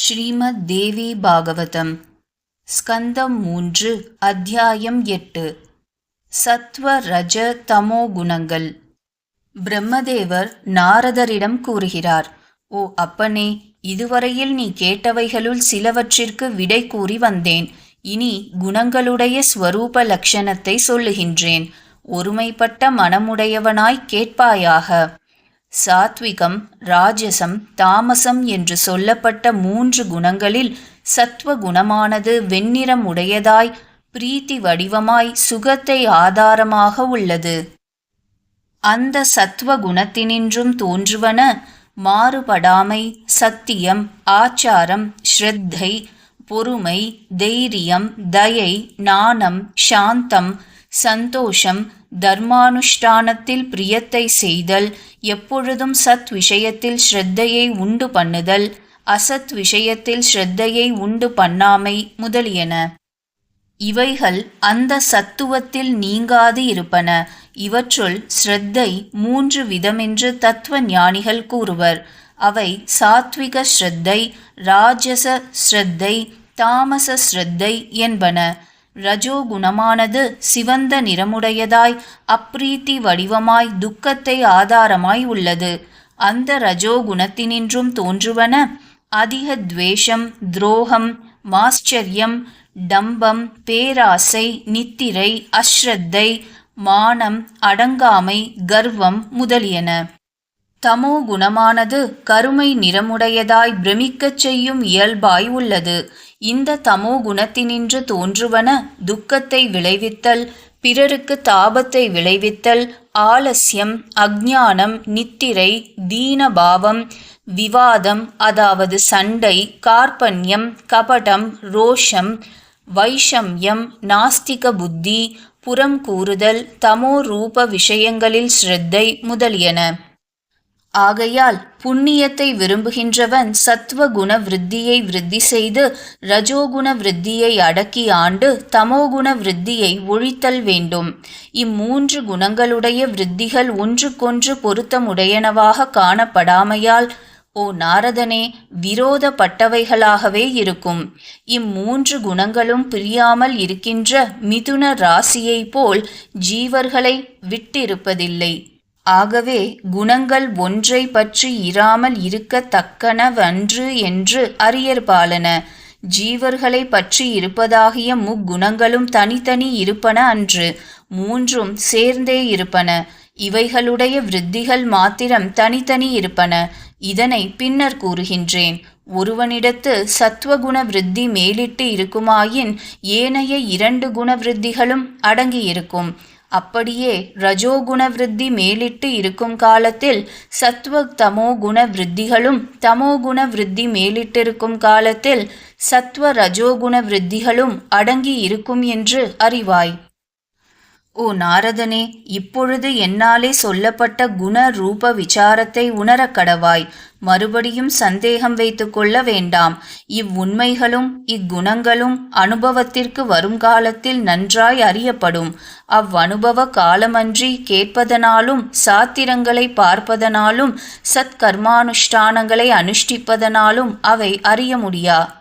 ஸ்ரீமத் தேவி பாகவதம் ஸ்கந்தம் மூன்று அத்தியாயம் எட்டு. சத்வ ரஜ தமோ குணங்கள் பிரம்மதேவர் நாரதரிடம் கூறுகிறார் ஓ அப்பனே இதுவரையில் நீ கேட்டவைகளுள் சிலவற்றிற்கு விடை கூறி வந்தேன். இனி குணங்களுடைய ஸ்வரூப லட்சணத்தை சொல்லுகின்றேன். ஒருமைப்பட்ட மனமுடையவனாய் கேட்பாயாக. சாத்விகம் ராஜசம் தாமசம் என்று சொல்லப்பட்ட மூன்று குணங்களில் சத்வ குணமானது வெண்ணிறம் உடையதாய் பிரீத்தி வடிவமாய் சுகத்தை ஆதாரமாக உள்ளது. அந்த சத்வ குணத்தினின்றும் தோன்றுவன மாறுபடாமை சத்தியம் ஆச்சாரம் ஸ்ரத்தை பொறுமை தைரியம் தயை நாணம் சாந்தம் சந்தோஷம் தர்மானுஷ்டானத்தில் பிரியத்தை செய்தல் எப்பொழுதும் சத் விஷயத்தில் ஸ்ரத்தையை உண்டு பண்ணுதல் அசத் விஷயத்தில் ஸ்ரத்தையை உண்டு பண்ணாமை முதலியன. இவைகள் அந்த சத்துவத்தில் நீங்காது இருப்பன. இவற்றுள் ஸ்ரத்தை மூன்று விதமென்று தத்துவ ஞானிகள் கூறுவர். அவை சாத்விக ஸ்ரத்தை ராஜச ஸ்ரத்தை தாமச ஸ்ரத்தை என்பன. ரஜோகுணமானது சிவந்த நிறமுடையதாய் அப்ரீத்தி வடிவமாய் துக்கத்தை ஆதாரமாய் உள்ளது. அந்த ரஜோகுணத்தினின்றும் தோன்றுவன அதிக துவேஷம் துரோகம் மாஸ்சரியம் டம்பம் பேராசை நித்திரை அஸ்ரத்தை மானம் அடங்காமை கர்வம் முதலியன. தமோ குணமானது கருமை நிறமுடையதாய் பிரமிக்கச் செய்யும் இயல்பாய் உள்ளது. இந்த தமோ குணத்தினின்று தோன்றுவன துக்கத்தை விளைவித்தல் பிறருக்கு தாபத்தை விளைவித்தல் ஆலசியம் அஜ்ஞானம் நித்திரை தீனபாவம் விவாதம் அதாவது சண்டை கார்பண்யம் கபடம் ரோஷம் வைஷம்யம் நாஸ்திக புத்தி புறம் கூறுதல் தமோ ரூப விஷயங்களில் ஸ்ரத்தை முதலியன. ஆகையால் புண்ணியத்தை விரும்புகின்றவன் சத்துவ குண விருத்தியை விருத்தி செய்து ரஜோகுண விருத்தியை அடக்கி ஆண்டு தமோகுண விருத்தியை ஒழித்தல் வேண்டும். இம்மூன்று குணங்களுடைய விருத்திகள் ஒன்றுக்கொன்று பொருத்தமுடையனவாக காணப்படாமையால் ஓ நாரதனே விரோதப்பட்டவைகளாகவே இருக்கும். இம்மூன்று குணங்களும் பிரியாமல் இருக்கின்ற மிதுன ராசியைப் போல் ஜீவர்களை விட்டிருப்பதில்லை. ஆகவே குணங்கள் ஒன்றை பற்றி இராமல் இருக்கத்தக்கனவன்று என்று அறியற்பாலன ஜீவர்களை பற்றி இருப்பதாகிய முக்குணங்களும் தனித்தனி இருப்பன அன்று. மூன்றும் சேர்ந்தே இருப்பன. இவைகளுடைய விருத்திகள் மாத்திரம் தனித்தனி இருப்பன. இதனை பின்னர் கூறுகின்றேன். ஒருவனிடத்து சத்வகுண விருத்தி மேலிட்டு இருக்குமாயின் ஏனைய இரண்டு குண விருத்திகளும் அடங்கியிருக்கும். அப்படியே ரஜோகுண விருத்தி மேலிட்டு இருக்கும் காலத்தில் சத்வ தமோ குண விருத்திகளும் தமோகுண விருத்தி மேலிட்டிருக்கும் காலத்தில் சத்வ ரஜோகுண விருத்திகளும் அடங்கி இருக்கும் என்று அறிவாய். ஓ நாரதனே இப்பொழுது என்னாலே சொல்லப்பட்ட குண ரூப விசாரத்தை உணரக் கடவாய். மறுபடியும் சந்தேகம் வைத்து கொள்ள வேண்டாம். இவ்வுண்மைகளும் இக்குணங்களும் அனுபவத்திற்கு வருங்காலத்தில் நன்றாய் அறியப்படும். அவ்வனுபவ காலமன்றி கேட்பதனாலும் சாத்திரங்களை பார்ப்பதனாலும் சத்கர்மானுஷ்டானங்களை அனுஷ்டிப்பதனாலும் அவை அறிய முடியா?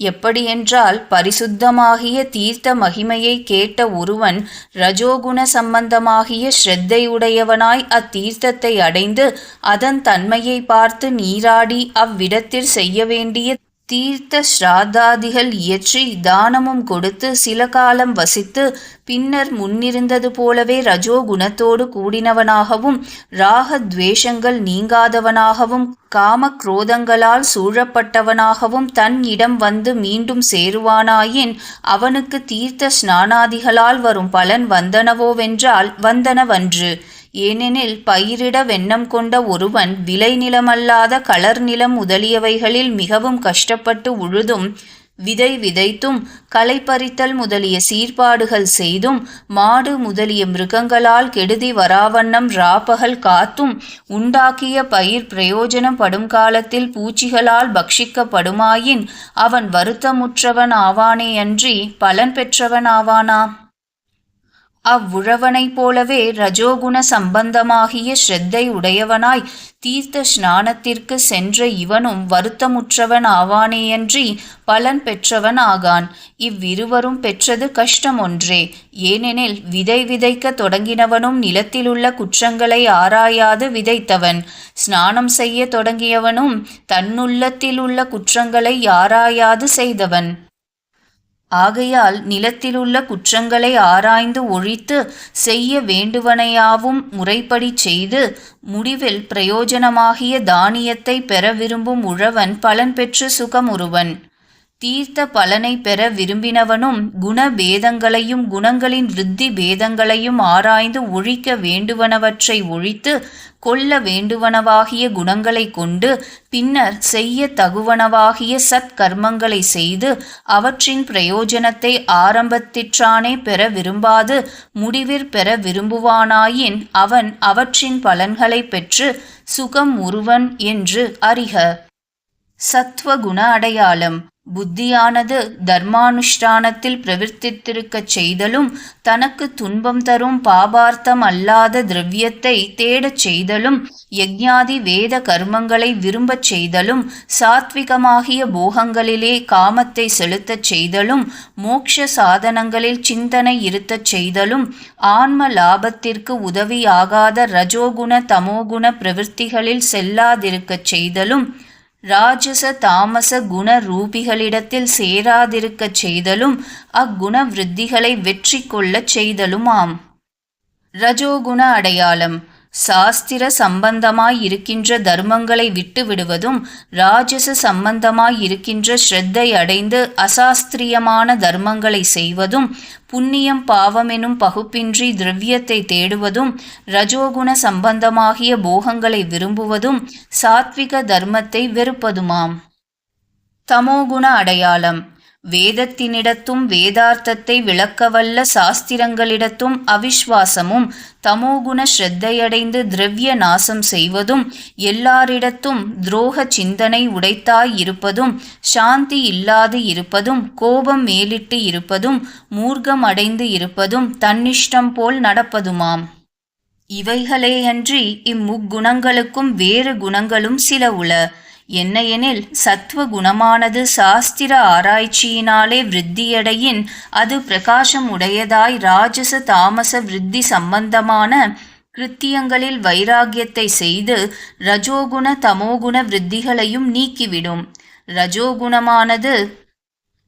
எப்படியென்றால் பரிசுத்தமாகிய தீர்த்த மகிமையை கேட்ட ஒருவன் ரஜோகுண சம்பந்தமாகிய ஸ்ரத்தையுடையவனாய் அத்தீர்த்தத்தை அடைந்து அதன் தன்மையை பார்த்து நீராடி அவ்விடத்தில் செய்ய வேண்டிய தீர்த்த ஸ்ராத்தாதிகள் இயற்றி தானமும் கொடுத்து சில காலம் வசித்து பின்னர் முன்னிருந்தது போலவே ரஜோ குணத்தோடு கூடினவனாகவும் ராகத்வேஷங்கள் நீங்காதவனாகவும் காம குரோதங்களால் சூழப்பட்டவனாகவும் தன் இடம் வந்து மீண்டும் சேருவானாயின் அவனுக்கு தீர்த்த ஸ்நானாதிகளால் வரும் பலன் வந்தனவோவென்றால் வந்தனவன்று. ஏனெனில் பயிரிட வெண்ணம் கொண்ட ஒருவன் விளை நிலமல்லாத கலர் நிலம் முதலியவைகளில் மிகவும் கஷ்டப்பட்டு உழுதும் விதை விதைத்தும் களை பறித்தல் முதலிய சீர்பாடுகள் செய்தும் மாடு முதலிய மிருகங்களால் கெடுதி வராவண்ணம் ராப்பகல் காத்தும் உண்டாக்கிய பயிர் பிரயோஜனம் படும் காலத்தில் பூச்சிகளால் பக்ஷிக்கப்படுமாயின் அவன் வருத்தமுற்றவன் ஆவானேயன்றி பலன் பெற்றவன் ஆவானா? அவ்வுழவனைப் போலவே ரஜோகுண சம்பந்தமாகிய ஸ்ரத்தை உடையவனாய் தீர்த்த ஸ்நானத்திற்கு சென்ற இவனும் வருத்தமுற்றவன் ஆவானேயன்றி பலன் பெற்றவன் ஆகான் இவ்விருவரும் பெற்றது கஷ்டம் ஒன்றே ஏனெனில் விதை விதைக்க தொடங்கினவனும் நிலத்திலுள்ள குற்றங்களை ஆராயாது விதைத்தவன். ஸ்நானம் செய்ய தொடங்கியவனும் தன்னுள்ளத்திலுள்ள குற்றங்களை ஆராயாது செய்தவன். ஆகையால் நிலத்திலுள்ள குற்றங்களை ஆராய்ந்து ஒழித்து செய்ய வேண்டுவனையாவும் முறைப்படி செய்து முடிவில் பிரயோஜனமாகிய தானியத்தை பெற விரும்பும் உழவன் பலன் பெற்று சுகமுறுவன். தீர்த்த பலனை பெற விரும்பினவனும் குண பேதங்களையும் குணங்களின் விருத்தி பேதங்களையும் ஆராய்ந்து ஒழிக்க வேண்டுவனவற்றை ஒழித்து கொள்ள வேண்டுவனவாகிய குணங்களை கொண்டு பின்னர் செய்ய தகுவனவாகிய சத்கர்மங்களை செய்து அவற்றின் பிரயோஜனத்தை ஆரம்பத்திற்றானே பெற விரும்பாது முடிவிற் பெற விரும்புவானாயின் அவன் அவற்றின் பலன்களை பெற்று சுகம் உருவன் என்று அறிக. சத்வகுண அடையாளம். புத்தியானது தர்மானுஷ்டானத்தில் பிரவர்த்தித்திருக்கச் செய்தலும் தனக்கு துன்பம் தரும் பாபார்த்தம் அல்லாத திரவியத்தை தேடச் செய்தலும் யஜ்ஞாதி வேத கர்மங்களை விரும்பச் செய்தலும் சாத்விகமாகிய போகங்களிலே காமத்தை செலுத்தச் செய்தலும் மோக்ஷ சாதனங்களில் சிந்தனை இருத்தச் செய்தலும் ஆன்ம லாபத்திற்கு உதவியாகாத ரஜோகுண தமோகுண பிரவிற்த்திகளில் செல்லாதிருக்கச் செய்தலும் ராஜச தாமச குண ரூபிகளிடத்தில் சேராதிருக்கச் செய்தலும் அக்குண விருத்திகளை வெற்றி கொள்ளச் செய்தலுமாம். ரஜோகுண அடையாளம். சாஸ்திர சம்பந்தமாய் இருக்கின்ற தர்மங்களை விட்டுவிடுவதும் ராஜச சம்பந்தமாய் இருக்கின்ற ஸ்ரத்தை அடைந்து அசாஸ்திரியமான தர்மங்களை செய்வதும் புண்ணியம் பாவமெனும் பகுப்பின்றி திரவியத்தை தேடுவதும் ரஜோகுண சம்பந்தமாகிய போகங்களை விரும்புவதும் சாத்விக தர்மத்தை வெறுப்பதுமாம். தமோகுண அடையாளம். வேதத்தினிடத்தும் வேதார்த்தத்தை விளக்கவல்ல சாஸ்திரங்களிடத்தும் அவிஸ்வாசமும் தமோகுண ஸ்ரத்தையடைந்து திரவிய நாசம் செய்வதும் எல்லாரிடத்தும் துரோக சிந்தனை உடைத்தாய் இருப்பதும் சாந்தி இல்லாது இருப்பதும் கோபம் மேலிட்டு இருப்பதும் மூர்க்கம் அடைந்து இருப்பதும் தன்னிஷ்டம் போல் நடப்பதுமாம். இவைகளேயன்றி இம்முக்குணங்களுக்கும் வேறு குணங்களும் சில உள. என்னையெனில் சத்துவ குணமானது சாஸ்திர ஆராய்ச்சியினாலே விருத்தியடையின் அது பிரகாசம் உடையதாய் ராஜச தாமச விருத்தி சம்பந்தமான கிருத்தியங்களில் வைராகியத்தை செய்து ரஜோகுண தமோகுண விருத்திகளையும் நீக்கிவிடும். ரஜோகுணமானது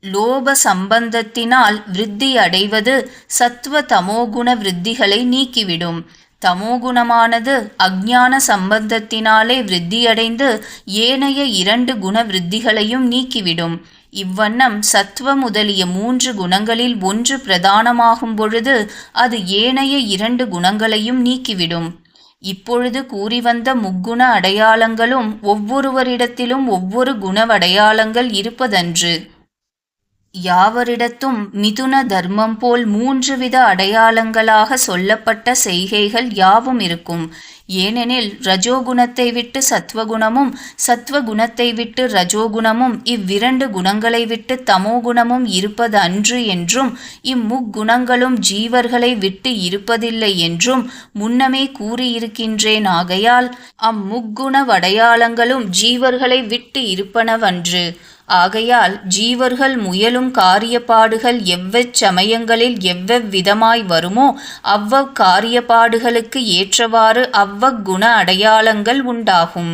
லோப சம்பந்தத்தினால் விருத்தி அடைவது சத்துவ தமோகுண விருத்திகளை நீக்கிவிடும். தமோகுணமானது அஜ்ஞான சம்பந்தத்தினாலே விருத்தியடைந்து ஏனைய இரண்டு குண விருத்திகளையும் நீக்கிவிடும். இவ்வண்ணம் சத்துவ முதலிய மூன்று குணங்களில் ஒன்று பிரதானமாகும் பொழுது அது ஏனைய இரண்டு குணங்களையும் நீக்கிவிடும். இப்பொழுது கூறி வந்த முக்குண அடையாளங்களும் ஒவ்வொருவரிடத்திலும் ஒவ்வொரு குணவடையாளங்கள் இருப்பதன்று. யாவரிடத்தும் மிதுன தர்மம் போல் மூன்று வித அடையாளங்களாக சொல்லப்பட்ட செய்கைகள் யாவும் இருக்கும். ஏனெனில் ரஜோகுணத்தை விட்டு சத்வகுணமும் சத்வகுணத்தை விட்டு ரஜோகுணமும் இவ்விரண்டு குணங்களை விட்டு தமோகுணமும் இருப்பது அன்று என்றும் இம்முக்குணங்களும் ஜீவர்களை விட்டு இருப்பதில்லை என்றும் முன்னமே கூறியிருக்கின்றேன். ஆகையால் அம்முக்குண வடையாளங்களும் ஜீவர்களை விட்டு இருப்பனவன்று. ஆகையால் ஜீவர்கள் முயலும் காரியப்பாடுகள் எவ்வச் சமயங்களில் எவ்வவ்விதமாய் வருமோ அவ்வவ் காரியப்பாடுகளுக்கு ஏற்றவாறு அவ்வக்குண அடையாளங்கள் உண்டாகும்.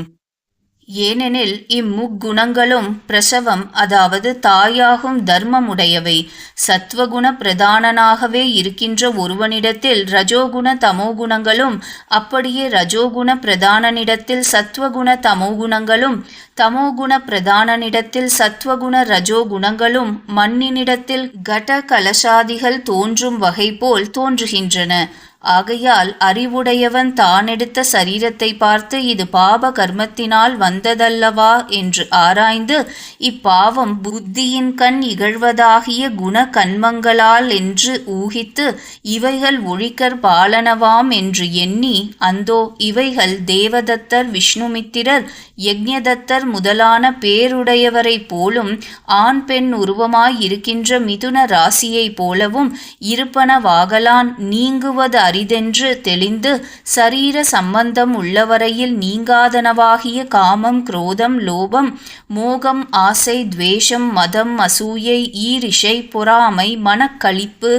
ஏனெனில் இம்முக்குணங்களும் பிரசவம் அதாவது தாயாகும் தர்மமுடையவை. சத்வகுண பிரதானனாகவே இருக்கின்ற ஒருவனிடத்தில் ரஜோகுண தமோகுணங்களும் அப்படியே ரஜோகுண பிரதானனிடத்தில் சத்வகுண தமோகுணங்களும் தமோகுண பிரதானனிடத்தில் சத்வகுண ரஜோகுணங்களும் மண்ணினிடத்தில் கட கலசாதிகள் தோன்றும் வகை போல் தோன்றுகின்றன. ஆகையால் அறிவுடையவன் தானெடுத்த சரீரத்தை பார்த்து இது பாப கர்மத்தினால் வந்ததல்லவா என்று ஆராய்ந்து இப்பாவம் புத்தியின் கண் இகழ்வதாகிய குண கண்மங்களால் என்று ஊகித்து இவைகள் ஒழிக்கற் பாலனவாம் என்று எண்ணி அந்தோ இவைகள் தேவதத்தர் விஷ்ணுமித்திரர் யக்ஞதத்தர் முதலான பேருடையவரைப் போலும் ஆண் பெண் உருவமாய் இருக்கின்ற மிதுன ராசியைப் போலவும் இருப்பனவாகலான் நீங்குவது அரிதென்று தெளிந்து சரீர சம்பந்தம் உள்ளவரையில் நீங்காதனவாகிய காமம் குரோதம் லோபம் மோகம் ஆசை துவேஷம் மதம் அசூயை ஈரிஷை பொறாமை மனக்களிப்பு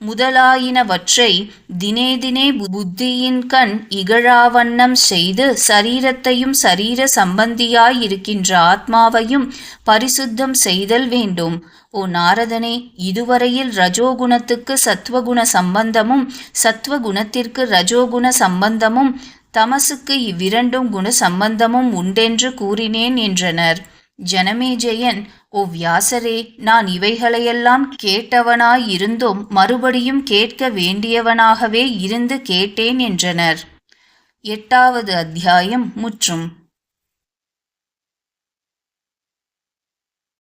முதலாயினவற்றை தினே தினே புத்தியின்கண் இகழாவண்ணம் செய்து சரீரத்தையும் சரீர சம்பந்தியாயிருக்கின்ற ஆத்மாவையும் பரிசுத்தம் செய்தல் வேண்டும். ஓ நாரதனே இதுவரையில் ரஜோகுணத்துக்கு சத்வகுண சம்பந்தமும் சத்வகுணத்திற்கு ரஜோகுண சம்பந்தமும் தமசுக்கு இவ்விரண்டும் குண சம்பந்தமும் உண்டென்று கூறினேன் என்றனர். ஜனமேஜயன் ஓ வியாசரே நான் இவைகளையெல்லாம் கேட்டவனாயிருந்தும் மறுபடியும் கேட்க வேண்டியவனாகவே இருந்து கேட்டேன் என்றனர். எட்டாவது அத்தியாயம் முற்றும்.